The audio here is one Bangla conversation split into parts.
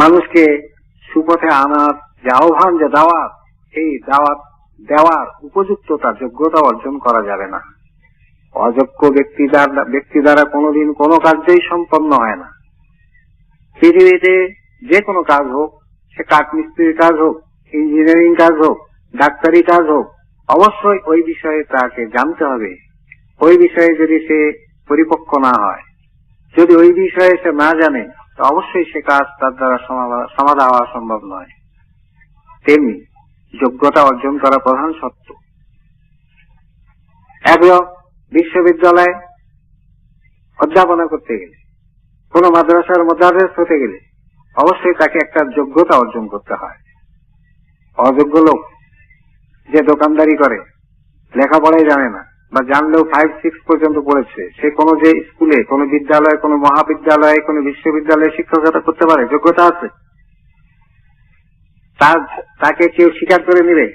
মানুষকে সুপথে আনার যে আহ্বান যে দাওয়াত এই দাওয়াত দেওয়ার উপযুক্ততা, যোগ্যতা অর্জন করা যাবে না। অযোগ্য ব্যক্তি দ্বারা ব্যক্তি দ্বারা কোনোদিন কোনো কার্যই সম্পন্ন হয় না। পৃথিবীতে যে কোনো কাজ হোক, সে কাঠমিস্ত্রির কাজ হোক, ইঞ্জিনিয়ারিং কাজ হোক, ডাক্তারি কাজ হোক, অবশ্যই ওই বিষয়ে তাকে জানতে হবে। ওই বিষয়ে যদি সে পরিপক্ক না হয়, যদি ওই বিষয়ে সে না জানে অবশ্যই সে কাজ তার দ্বারা সমাধা- হওয়া সম্ভব নয়। তেমনি যোগ্যতা অর্জন করা প্রধান সত্য। একজন বিশ্ববিদ্যালয়ে অধ্যাপনা করতে গেলে, কোন মাদ্রাসার মদারেস হতে গেলে অবশ্যই তাকে একটা যোগ্যতা অর্জন করতে হয়। অযোগ্য লোক যে দোকানদারি করে, লেখাপড়াই জানে না বা জানলেও ফাইভ সিক্স পর্যন্ত পড়েছে, সে কোনো যে স্কুলে, কোনো বিদ্যালয়ে, কোনো মহাবিদ্যালয়ে, কোনো বিশ্ববিদ্যালয়ে শিক্ষকতা করতে পারে, যোগ্যতা আছে? তাকে কেউ স্বীকার করে নিবে?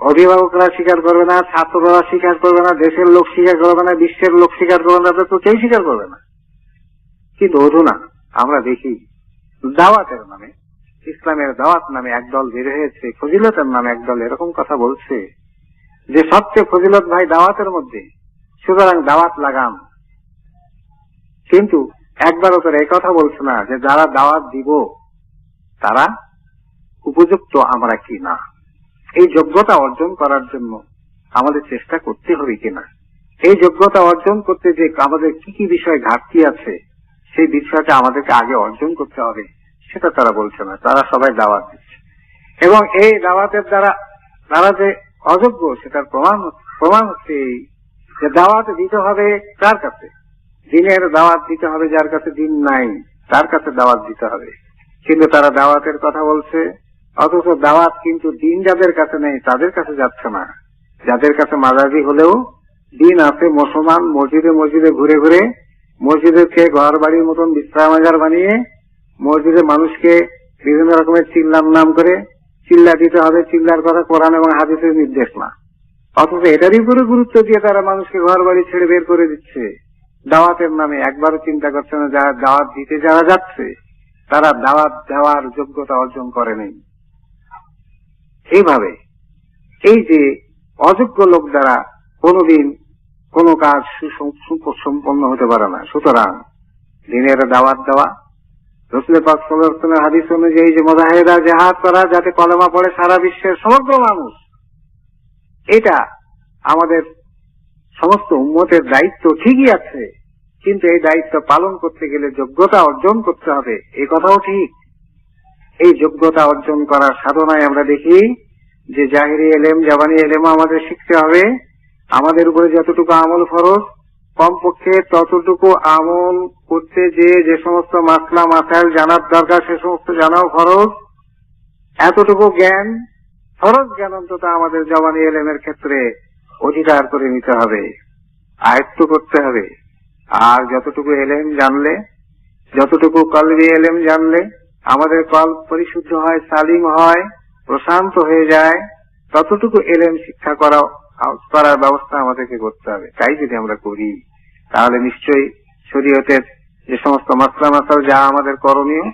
অভিভাবকরা স্বীকার করবে না, ছাত্ররা স্বীকার করবে না, দেশের লোক স্বীকার করবে না, বিশ্বের লোক স্বীকার করবে না, তো কেউ স্বীকার করবে না। কিন্তু অধুনা, আমরা দেখি, দাওয়াতের নামে, ইসলামের দাওয়াত নামে একদল বের হয়েছে, ফজিলতের নামে একদল এরকম কথা বলছে। যে সবচেয়ে ফজিলত ভাই দাওয়াতের মধ্যে, সুতরাং দাওয়াত লাগাম। কিন্তু একবারও তারা কথা বলছে না যে যারা দাওয়াত দিব, তারা উপযুক্ত আমরা কি না? এই যোগ্যতা অর্জন করার জন্য আমাদের চেষ্টা করতে হবে কিনা এই যোগ্যতা অর্জন করতে যে আমাদের কি কি বিষয়ে ঘাটতি আছে, সেই বিষয়টা আমাদেরকে আগে অর্জন করতে হবে, সেটা তারা বলছে না। তারা সবাই দাওয়াত দিচ্ছে। এবং এই দাওয়াতের দ্বারা, তারা যে অযোগ্য, সেটার প্রমাণ প্রমাণ হচ্ছে এই যে দাওয়াত দিতে হবে কার কাছে? দিনের দাওয়াত দিতে হবে যার কাছে দিন নাই, তার কাছে দাওয়াত দিতে হবে। কিন্তু তারা দাওয়াতের কথা বলছে, অথচ দাওয়াত কিন্তু দিন যাদের কাছে নেই, তাদের কাছে যাচ্ছে না। যাদের কাছে মাজাজি হলেও দিন আছে মুসলমান, মসজিদে মসজিদে ঘুরে ঘুরে মসজিদকে ঘর বাড়ির মতন বিশ্রামাগার বানিয়ে, মসজিদে মানুষকে বিভিন্ন রকমের চিল্লার নাম করে চিল্লা দিতে হবে, চিল্লার কথা কোরআন এবং হাদিসের নির্দেশ না। অথচ এটারই উপরে গুরুত্ব দিয়ে তারা মানুষকে ঘর বাড়ি ছেড়ে বের করে দিচ্ছে। দাওয়াতের নামে একবারও চিন্তা করছে না, যারা দাওয়াত দিতে যারা যাচ্ছে, তারা দাওয়াত দেওয়ার যোগ্যতা অর্জন করে নেই এইভাবে এই যে অযোগ্য লোক দ্বারা কোনোদিন কোনো কাজ সুসম- সুসম্পন্ন হতে পারে না। সুতরাং দিনের দাওয়াত দেওয়া রসুল পাক সাল্লাহ হাদিস অনুযায়ী যে মজাহেদা জেহাদ করা, যাতে কলেমা পড়ে সারা বিশ্বের সমগ্র মানুষ। এটা আমাদের সমস্ত উন্মতের দায়িত্ব ঠিকই আছে, কিন্তু এই দায়িত্ব পালন করতে গেলে যোগ্যতা অর্জন করতে হবে। এই কথাও ঠিক। এই যোগ্যতা অর্জন করার সাধনায় আমরা দেখি যে জাহিরি এলেম, জাবানি এলেমও আমাদের শিখতে হবে। আমাদের উপরে যতটুকু আমল ফরজ কমপক্ষে ততটুকু আমল করতে যে যে সমস্ত মাসলা, মাসাইল জানার দরকার, সে সমস্ত জানাও ফরজ। এতটুকু জ্ঞান, ফরজ জ্ঞান অন্তত আমাদের জবানি এলেমের ক্ষেত্রে অধিকার করে নিতে হবে, আয়ত্ত করতে হবে। আর যতটুকু এলেম জানলে, যতটুকু কলবি এলেম জানলে, আমাদের কল পরিশুদ্ধ হয়, সালিম হয়, প্রশান্ত হয়ে যায়, ততটুকু এলেম শিক্ষা করা করার ব্যবস্থা আমাদেরকে করতে হবে। তাই যদি আমরা করি, তাহলে নিশ্চয়ই শরীয়তের যে সমস্ত মাসলা মাসাল যা আমাদের করণীয়,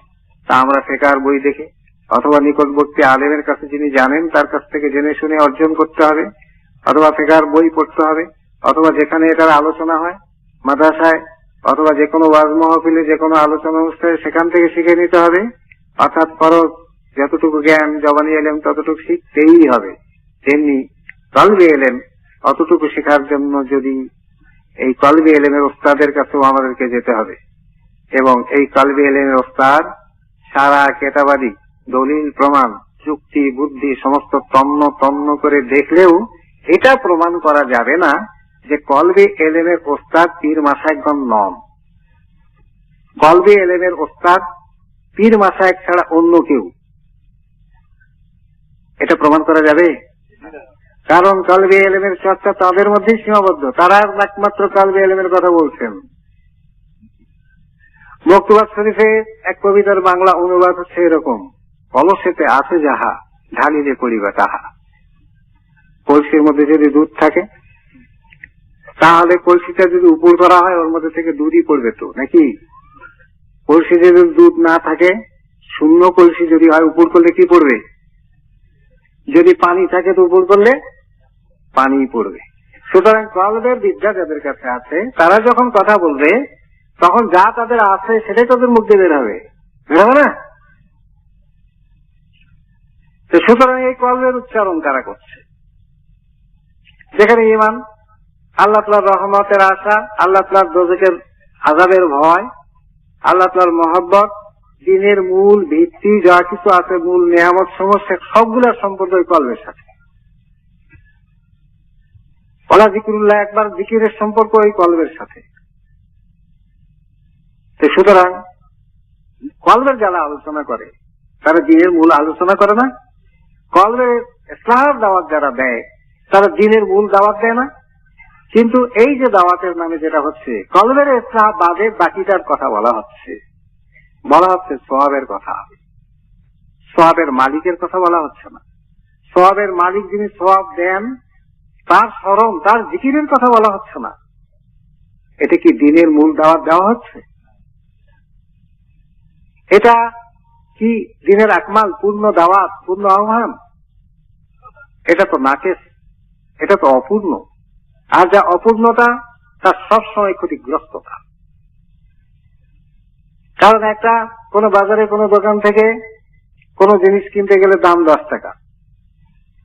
তা আমরা ফেকার বই দেখে অথবা নিকটবর্তী আলেমের কাছে যিনি জানেন, তার কাছ থেকে জেনে শুনে অর্জন করতে হবে, অথবা ফেকার বই পড়তে হবে, অথবা যেখানে এটার আলোচনা হয়, মাদ্রাসায়, অথবা যে কোনো ওয়াজ মহফিলে যে কোনো আলোচনা অনুষ্ঠানে সেখান থেকে শিখে নিতে হবে। অর্থাৎ ফরজ যতটুকু জ্ঞান, জবানি এলেম ততটুকু শিখতেই হবে। তেমনি কলবে এলেম। অতটুকু শেখার জন্য যদি এই কলবে এলেমের ওস্তাদের কাছেও আমাদেরকে যেতে হবে। এবং এই কলবে এলেমের ওস্তাদ সারা কেতাবাদী, দলিল, প্রমাণ, যুক্তি, বুদ্ধি, সমস্ত তন্ন তন্ন করে দেখলেও এটা প্রমাণ করা যাবে না যে কলবে এলেমের ওস্তাদ পীর মাসায়কগণ নন। কলবে এলেমের ওস্তাদ পীর মাসায়ক ছাড়া অন্য কেউ। এটা প্রমাণ করা যাবে? কারণ কালবে এলেমের চর্চা তাদের মধ্যেই সীমাবদ্ধ। তারা একমাত্র কালবে এলেমের কথা বলছেন। মকতুবাদ শরীফে এক কবিতার বাংলা অনুবাদ হচ্ছে এরকম কলসেতে আছে যাহা, ঢালি যে করিবা তাহা। কলসির মধ্যে যদি দুধ থাকে, তাহলে কলসিটা যদি উপর করা হয়, ওর মধ্যে থেকে দুধই পড়বে তো, নাকি? কলসি যদি দুধ না থাকে, শূন্য কলসি যদি হয় উপর করলে কি পড়বে? যদি পানি থাকে তো উপর করলে পানি পড়বে। সুতরাং কলবের বিদ্যা যাদের কাছে আছে, তারা যখন কথা বলবে, তখন যা তাদের আছে সেটাই তাদের মুখ দিয়ে বের হবে। না? তো সুতরাং এই কলবের উচ্চারণ কারা করছে? যেখানে ইমান আল্লাহ তালার রহমতের আশা, আল্লাহ তালার দোজকের আজাবের ভয়, আল্লাহ তালার মহব্বত দিনের মূল ভিত্তি যা কিছু আছে, মূল নিয়ামত সমস্যা সবগুলোর সম্পর্ক ওই কলবের সাথে। ওলা জিকিরুল্লাহ একবার জিকিরের সম্পর্ক ওই কলবের সাথে। সুতরাং কলবের যারা আলোচনা করে, তারা দিনের মূল আলোচনা করে না। কলবের ইসলামের দাওয়াত যারা দেয়, তারা দিনের মূল দাওয়াত দেয় না। কিন্তু এই যে দাওয়াতের নামে যেটা হচ্ছে কলবের ইসলাম বাদে বাকিটার কথা বলা হচ্ছে। বলা হচ্ছে সোয়াবের কথা। সোয়াবের মালিকের কথা বলা হচ্ছে না। সোয়াবের মালিক যিনি সোয়াব দেন, তার স্মরণ, তার জিকিরের কথা বলা হচ্ছে না। এটা কি দিনের মূল দাওয়াত দেওয়া হচ্ছে? এটা কি দিনের আকমাল পূর্ণ দাওয়াত, পূর্ণ আহ্বান? এটা তো নাকেশ, এটা তো অপূর্ণ। আর যা অপূর্ণতা তার সবসময় ক্ষতিগ্রস্ততা। কারণ একটা কোন বাজারে, কোন দোকান থেকে কোন জিনিস কিনতে গেলে দাম দশ টাকা।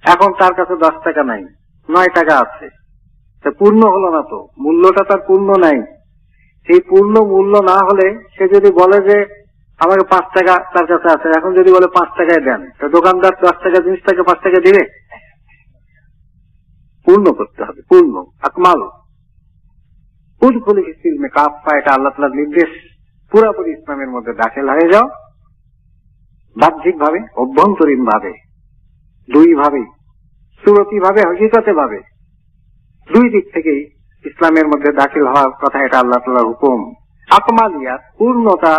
এখন তার কাছে দশ টাকা নাই, নয় টাকা আছে। পূর্ণ হলো না তো, মূল্যটা তার পূর্ণ নাই। সেই পূর্ণ মূল্য না হলে সে যদি বলে যে আমাকে পাঁচ টাকা তার কাছে আছে, এখন যদি বলে পাঁচ টাকায় দেন, তো দোকানদার দশ টাকা জিনিসটাকে পাঁচ টাকা দিবে? পূর্ণ করতে হবে, পূর্ণ আকমাল উদ্ফুল কাপ পায় এটা আল্লাহ তালার নির্দেশ। পুরাপুরি ইসলামের মধ্যে দাখিল হয়ে যাও। বাহ্যিক ভাবে অভ্যন্তরীণ ভাবে দুই ভাবে সুরতি ভাবে হকিকতে ভাবে দুই দিক থেকেই ইসলামের মধ্যে দাখিল হওয়ার কথা এটা আল্লাহ তালার হুকুম। আকমালিয়াত, পূর্ণতা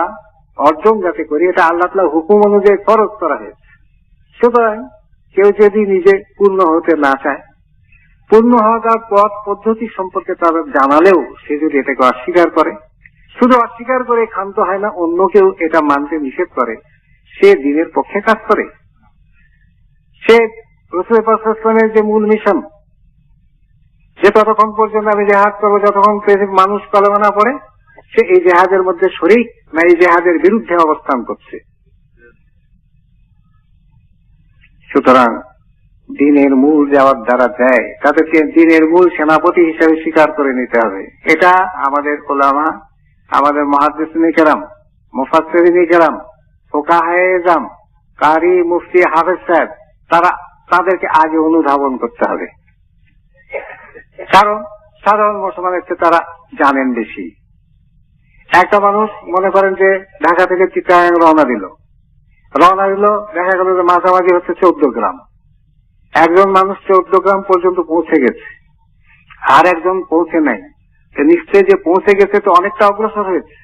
অর্জন যাতে করি, এটা আল্লাহ তালার হুকুম অনুযায়ী ফরজ করা হয়েছে। সুতরাং কেউ যদি নিজে পূর্ণ হতে না চায়, পূর্ণ হওয়ার পথ, পদ্ধতি সম্পর্কে তাদের জানালেও সে যদি এটাকে অস্বীকার করে শুধু অস্বীকার করে ক্ষান্ত হয় না, অন্য কেউ এটা মানতে নিষেধ করে। সে দিনের পক্ষে কাজ করে। সে রসুলের যে মূল মিশন, যে ততক্ষণ পর্যন্ত আমি জেহাদ করব, যতক্ষণ মানুষ কলমা পড়ে, সে এই জেহাদের মধ্যে শরিক না এই জেহাদের বিরুদ্ধে অবস্থান করছে। সুতরাং দিনের মূল যাওয়ার দ্বারা দেয়, তাদেরকে দিনের মূল সেনাপতি হিসেবে স্বীকার করে নিতে হবে। এটা আমাদের ওলামা আমাদের মহাদিসিনী কেরাম মুফাসরিনী কেরাম ফোকাহাম কারি মুফতি হাফেজ সাহেব, তারা তাদেরকে আগে অনুধাবন করতে হবে। কারণ সাধারণ মুসলমানের চেয়ে তারা জানেন বেশি। একটা মানুষ মনে করেন যে ঢাকা থেকে চিটাগাং রওনা দিল। রওনা দিল, দেখা গেল যে মাঝামাঝি হচ্ছে চৌদ্দ গ্রাম। একজন মানুষ চৌদ্দ গ্রাম পর্যন্ত পৌঁছে গেছে। আর একজন পৌঁছে নাই। নিশ্চয় যে পৌঁছে গেছে তো অনেকটা অগ্রসর হয়েছে।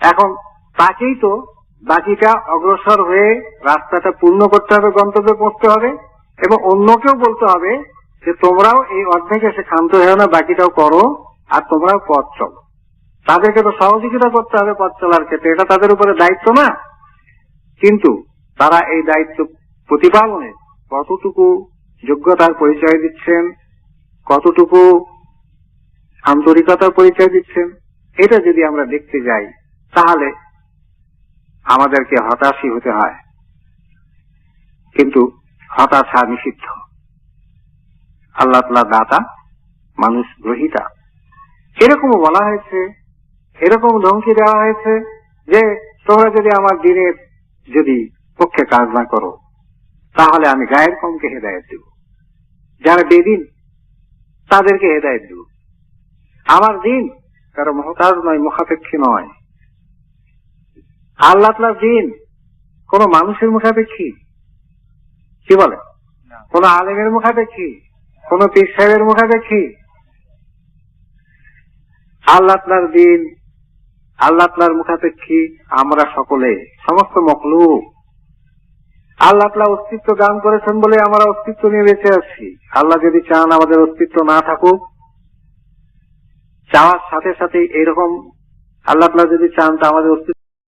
এখন তাকেই তো, বাকিটা অগ্রসর হয়ে রাস্তাটা পূর্ণ করতে হবে, গন্তব্যে পৌঁছতে হবে এবং অন্যকেও বলতে হবে যে তোমরাও এই অর্ধেক এসে ক্ষান্ত হয়ে না, বাকিটাও করো আর তোমরাও পথ চলো। তাদেরকে তো সহযোগিতা করতে হবে পথ চলার ক্ষেত্রে, এটা তাদের উপরে দায়িত্ব না। কিন্তু তারা এই দায়িত্ব প্রতিপালনে কতটুকু যোগ্যতার পরিচয় দিচ্ছেন, কতটুকু আন্তরিকতার পরিচয় দিচ্ছেন। এটা যদি আমরা দেখতে যাই, তাহলে আমাদেরকে হতাশই হতে হয়। কিন্তু হতাশা নিষিদ্ধ। আল্লাহ তালা দাতা, মানুষ গ্রহিতা। এরকমও বলা হয়েছে, এরকম ধমকি দেওয়া হয়েছে যে, তোমরা যদি আমার দিনের যদি পক্ষে কাজ না করো, তাহলে আমি গায়ের কমকে হেদায়ত দেব। যারা বেদিন, তাদেরকে হেদায়ত দেব। আমার দিন কারও মহতাজ নয় মুখাপেক্ষী নয়। আল্লাহ তালার দিন কোন মানুষের মুখাপেক্ষী? কি বলে? কোন আলেমের মুখাপেক্ষী? কোন পীর সাহেবের মুখাপেক্ষী? আল্লাহ তালার দিন আল্লাহ তালার মুখাপেক্ষী আমরা সকলে সমস্ত মকলুক আল্লাহ তালা অস্তিত্ব দান করেছেন বলে আমরা অস্তিত্ব নিয়ে বেঁচে আছি। আল্লাহ যদি চান আমাদের অস্তিত্ব না থাকুক চাওয়ার সাথে সাথে এরকম আল্লাহ আপনার যদি চান তা আমাদের অস্তিত্ব